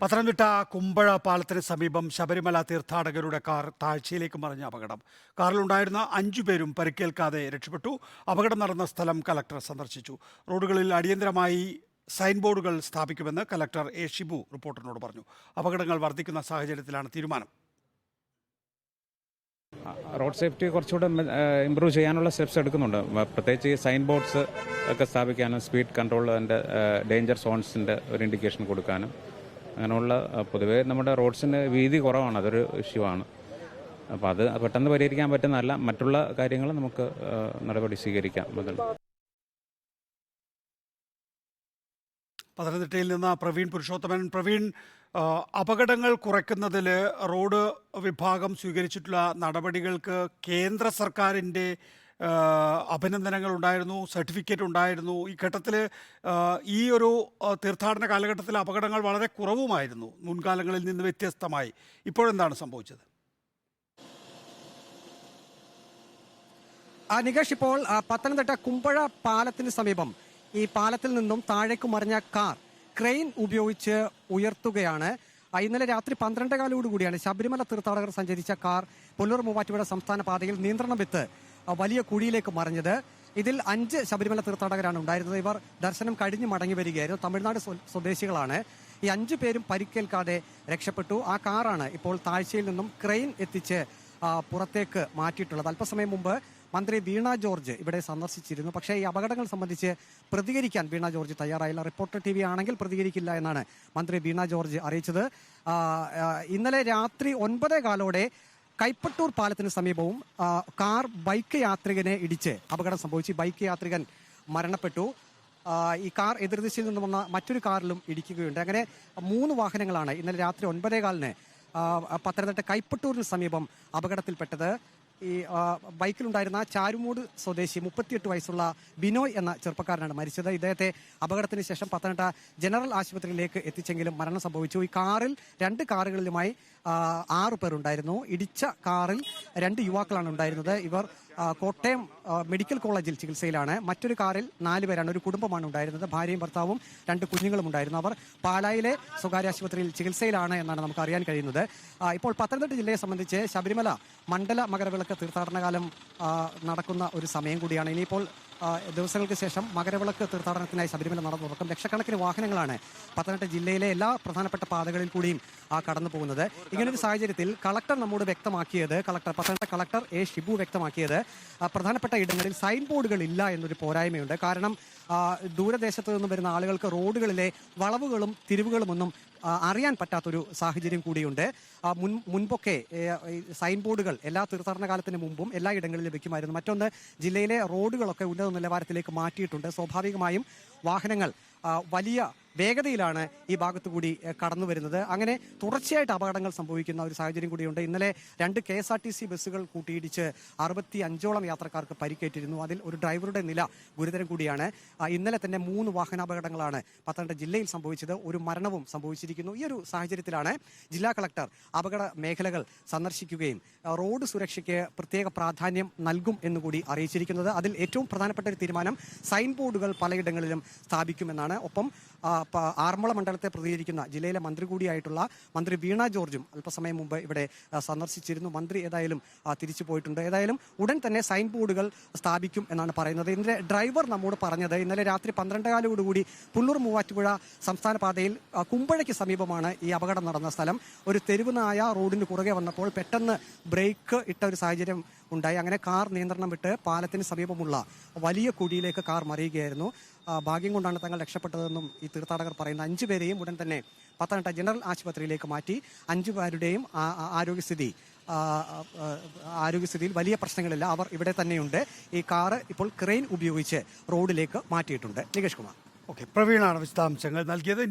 പത്തനംതിട്ട കുമ്പഴ പാലത്തിന് സമീപം ശബരിമല തീർത്ഥാടകരുടെ കാർ താഴ്ചയിലേക്ക് മറിഞ്ഞ അപകടം. കാറിലുണ്ടായിരുന്ന അഞ്ചു പേരും പരിക്കേൽക്കാതെ രക്ഷപ്പെട്ടു. അപകടം നടന്ന സ്ഥലം കലക്ടർ സന്ദർശിച്ചു. റോഡുകളിൽ അടിയന്തരമായി സൈൻ ബോർഡുകൾ സ്ഥാപിക്കുമെന്ന് കലക്ടർ എ ഷിബു റിപ്പോർട്ടറിനോട് പറഞ്ഞു. അപകടങ്ങൾ വർദ്ധിക്കുന്ന സാഹചര്യത്തിലാണ് തീരുമാനം. റോഡ് സേഫ്റ്റി കുറച്ചുകൂടെ ഇമ്പ്രൂവ് ചെയ്യാനുള്ള സ്റ്റെപ്സ് എടുക്കുന്നുണ്ട്. പ്രത്യേകിച്ച് ഈ സൈൻ ബോർഡ്സ് ഒക്കെ സ്ഥാപിക്കാനും സ്പീഡ് കൺട്രോൾ അതിന്റെ ഡേഞ്ചർ സോൺസിന്റെ ഒരു ഇൻഡിക്കേഷൻ കൊടുക്കാനും. അങ്ങനെയുള്ള പൊതുവേ നമ്മുടെ റോഡ്സിന്റെ വീതി കുറവാണ്. അതൊരു ഇഷ്യൂ ആണ് അപ്പോൾ അത് പെട്ടെന്ന് പരിഹരിക്കാൻ പറ്റുന്നതല്ല. മറ്റുള്ള കാര്യങ്ങൾ നമുക്ക് നടപടി സ്വീകരിക്കാം. മുതൽ പത്തനംതിട്ടയിൽ നിന്ന് പ്രവീൺ പുരുഷോത്തമൻ. പ്രവീൺ അപകടങ്ങൾ കുറയ്ക്കുന്നതിൽ റോഡ് വിഭാഗം സ്വീകരിച്ചിട്ടുള്ള നടപടികൾക്ക് കേന്ദ്ര സർക്കാരിന്റെ അഭിനന്ദനങ്ങൾ ഉണ്ടായിരുന്നു സർട്ടിഫിക്കറ്റ് ഉണ്ടായിരുന്നു. ഈ ഘട്ടത്തിൽ ഈ ഒരു തീർത്ഥാടന കാലഘട്ടത്തിൽ അപകടങ്ങൾ വളരെ കുറവുമായിരുന്നു മുൻകാലങ്ങളിൽ നിന്ന് വ്യത്യസ്തമായി. ഇപ്പോഴെന്താണ് സംഭവിച്ചത്? നികേഷ് ഇപ്പോൾ പത്തനംതിട്ട കുമ്പഴ പാലത്തിന് സമീപം ഈ പാലത്തിൽ നിന്നും താഴേക്ക് മറിഞ്ഞ കാർ ക്രെയിൻ ഉപയോഗിച്ച് ഉയർത്തുകയാണ്. ഇന്നലെ രാത്രി പന്ത്രണ്ടേകാലോടുകൂടിയാണ് ശബരിമല തീർത്ഥാടകർ സഞ്ചരിച്ച കാർ പുല്ലൂർ മൂവാറ്റുപുഴ സംസ്ഥാന പാതയിൽ നിയന്ത്രണം വിത്ത് വലിയ കുഴിയിലേക്ക് മറിഞ്ഞത്. ഇതിൽ അഞ്ച് ശബരിമല തീർത്ഥാടകരാണ് ഉണ്ടായിരുന്നത്. ഇവർ ദർശനം കഴിഞ്ഞ് മടങ്ങി വരികയായിരുന്നു. തമിഴ്നാട് സ്വദേശികളാണ്. ഈ അഞ്ചു പേരും പരിക്കേൽക്കാതെ രക്ഷപ്പെട്ടു. ആ കാറാണ് ഇപ്പോൾ താഴ്ചയിൽ നിന്നും ക്രെയിൻ എത്തിച്ച് പുറത്തേക്ക് മാറ്റിയിട്ടുള്ളത്. അല്പസമയം മുമ്പ് മന്ത്രി വീണ ജോർജ് ഇവിടെ സന്ദർശിച്ചിരുന്നു. പക്ഷേ ഈ അപകടങ്ങൾ സംബന്ധിച്ച് പ്രതികരിക്കാൻ വീണ ജോർജ് തയ്യാറായില്ല. റിപ്പോർട്ടർ ടി വി ആണെങ്കിൽ പ്രതികരിക്കില്ല എന്നാണ് മന്ത്രി വീണ ജോർജ് അറിയിച്ചത്. ഇന്നലെ രാത്രി ഒൻപതേ കാലോടെ കൈപ്പട്ടൂർ പാലത്തിന് സമീപവും കാർ ബൈക്ക് യാത്രികനെ ഇടിച്ച് അപകടം സംഭവിച്ചു. ബൈക്ക് യാത്രികൻ മരണപ്പെട്ടു. ഈ കാർ എതിർദിശയിൽ നിന്ന് വന്ന മറ്റൊരു കാറിലും ഇടിക്കുകയുണ്ട്. അങ്ങനെ മൂന്ന് വാഹനങ്ങളാണ് ഇന്നലെ രാത്രി ഒൻപതേകാലിന് പത്തനംതിട്ട കൈപ്പട്ടൂരിന് സമീപം അപകടത്തിൽപ്പെട്ടത്. ഈ ബൈക്കിലുണ്ടായിരുന്ന ചാരുമൂട് സ്വദേശി മുപ്പത്തിയെട്ട് വയസ്സുള്ള ബിനോയ് എന്ന ചെറുപ്പക്കാരനാണ് മരിച്ചത്. ഇദ്ദേഹത്തെ അപകടത്തിന് ശേഷം പത്തനംതിട്ട ജനറൽ ആശുപത്രിയിലേക്ക് എത്തിച്ചെങ്കിലും മരണം സംഭവിച്ചു. ഈ കാറിൽ രണ്ട് കാറുകളിലുമായി ആറു പേരുണ്ടായിരുന്നു. ഇടിച്ച കാറിൽ രണ്ട് യുവാക്കളാണ് ഉണ്ടായിരുന്നത്. ഇവർ കോട്ടയം മെഡിക്കൽ കോളേജിൽ ചികിത്സയിലാണ്. മറ്റൊരു കാറിൽ നാല് പേരാണ്. ഒരു കുടുംബമാണ് ഉണ്ടായിരുന്നത്. ഭാര്യയും ഭർത്താവും രണ്ട് കുഞ്ഞുങ്ങളും ഉണ്ടായിരുന്നു. അവർ പാലായിലെ സ്വകാര്യ ആശുപത്രിയിൽ ചികിത്സയിലാണ് എന്നാണ് നമുക്ക് അറിയാൻ കഴിയുന്നത്. ഇപ്പോൾ പത്തനംതിട്ട ജില്ലയെ സംബന്ധിച്ച് ശബരിമല മണ്ഡല മകരവിളക്ക് തീർത്ഥാടനകാലം നടക്കുന്ന ഒരു സമയം കൂടിയാണ്. ഇനിയിപ്പോൾ ദിവസങ്ങൾക്ക് ശേഷം മകരവിളക്ക് തീർത്ഥാടനത്തിനായി ശബരിമല നടന്നു തുറക്കും. ലക്ഷക്കണക്കിന് വാഹനങ്ങളാണ് പത്തനംതിട്ട ജില്ലയിലെ എല്ലാ പ്രധാനപ്പെട്ട പാതകളിൽ കൂടിയും കടന്നു പോകുന്നത്. ഇങ്ങനൊരു സാഹചര്യത്തിൽ കളക്ടർ നമ്മോട് വ്യക്തമാക്കിയത് collector Pathanamthitta collector A. Shibu വ്യക്തമാക്കിയത് പ്രധാനപ്പെട്ട ഇടങ്ങളിൽ സൈൻ ബോർഡുകൾ ഇല്ല എന്നൊരു പോരായ്മയുണ്ട്. കാരണം ദൂരദേശത്തു നിന്ന് വരുന്ന ആളുകൾക്ക് റോഡുകളിലെ വളവുകളും തിരിവുകളുമൊന്നും ആ, അറിയാൻ പറ്റാത്തൊരു സാഹചര്യം കൂടിയുണ്ട്. മുൻ മുൻപൊക്കെ സൈൻ ബോർഡുകൾ എല്ലാ തീർത്ഥാടന കാലത്തിന് മുമ്പും എല്ലാ ഇടങ്ങളിലും വെക്കുമായിരുന്നു മറ്റൊന്ന് ജില്ലയിലെ റോഡുകളൊക്കെ ഉന്നത നിലവാരത്തിലേക്ക് മാറ്റിയിട്ടുണ്ട്. സ്വാഭാവികമായും വാഹനങ്ങൾ വലിയ വേഗതയിലാണ് ഈ ഭാഗത്തു കൂടി കടന്നു വരുന്നത്. അങ്ങനെ തുടർച്ചയായിട്ട് അപകടങ്ങൾ സംഭവിക്കുന്ന ഒരു സാഹചര്യം കൂടിയുണ്ട്. ഇന്നലെ രണ്ട് K S R T C ബസ്സുകൾ കൂട്ടിയിടിച്ച് അറുപത്തി അഞ്ചോളം യാത്രക്കാർക്ക് പരിക്കേറ്റിരുന്നു. അതിൽ ഒരു ഡ്രൈവറുടെ നില ഗുരുതരം കൂടിയാണ്. ഇന്നലെ തന്നെ മൂന്ന് വാഹനാപകടങ്ങളാണ് പത്തനംതിട്ട ജില്ലയിൽ സംഭവിച്ചത്. ഒരു മരണവും സംഭവിച്ചിരിക്കുന്നു. ഈ ഒരു സാഹചര്യത്തിലാണ് ജില്ലാ കളക്ടർ അപകട മേഖലകൾ സന്ദർശിക്കുകയും റോഡ് സുരക്ഷയ്ക്ക് പ്രത്യേക പ്രാധാന്യം നൽകും എന്നുകൂടി അറിയിച്ചിരിക്കുന്നത്. അതിൽ ഏറ്റവും പ്രധാനപ്പെട്ട ഒരു തീരുമാനം സൈൻ ബോർഡുകൾ പലയിടങ്ങളിലും സ്ഥാപിക്കുമെന്നാണ്. ഒപ്പം ആറന്മുള മണ്ഡലത്തെ പ്രതികരിക്കുന്ന ജില്ലയിലെ മന്ത്രി കൂടിയായിട്ടുള്ള മന്ത്രി വീണ ജോർജും അല്പസമയം മുമ്പ് ഇവിടെ സന്ദർശിച്ചിരുന്നു. മന്ത്രി ഏതായാലും തിരിച്ചു പോയിട്ടുണ്ട്. ഏതായാലും ഉടൻ തന്നെ സൈൻ ബോർഡുകൾ സ്ഥാപിക്കും എന്നാണ് പറയുന്നത്. ഇന്നലെ ഡ്രൈവർ നമ്മോട് പറഞ്ഞത് ഇന്നലെ രാത്രി പന്ത്രണ്ടേകാലോടുകൂടി പുല്ലൂർ മൂവാറ്റുപുഴ സംസ്ഥാന പാതയിൽ കുമ്പഴയ്ക്ക് സമീപമാണ് ഈ അപകടം നടന്ന സ്ഥലം. ഒരു തെരുവ് നായ റോഡിന് കുറുകെ വന്നപ്പോൾ പെട്ടെന്ന് ബ്രേക്ക് ഇട്ട ഒരു സാഹചര്യം ഉണ്ടായി. അങ്ങനെ കാർ നിയന്ത്രണം വിട്ട് പാലത്തിന് സമീപമുള്ള വലിയ കുഴിയിലേക്ക് കാർ മറിയുകയായിരുന്നു. ഭാഗ്യം കൊണ്ടാണ് തങ്ങൾ രക്ഷപ്പെട്ടതെന്നും ഈ തീർത്ഥാടകർ പറയുന്ന. അഞ്ചു പേരെയും ഉടൻ തന്നെ പത്തനംതിട്ട ജനറൽ ആശുപത്രിയിലേക്ക് മാറ്റി. അഞ്ചു പേരുടെയും ആരോഗ്യസ്ഥിതി ആരോഗ്യസ്ഥിതിയിൽ വലിയ പ്രശ്നങ്ങളില്ല. അവർ ഇവിടെ തന്നെയുണ്ട്. ഈ കാറ് ഇപ്പോൾ ക്രെയിൻ ഉപയോഗിച്ച് റോഡിലേക്ക് മാറ്റിയിട്ടുണ്ട്. നികേഷ് കുമാർ. ഓക്കെ. പ്രവീണാണ് വിശദാംശങ്ങൾ നൽകിയത്.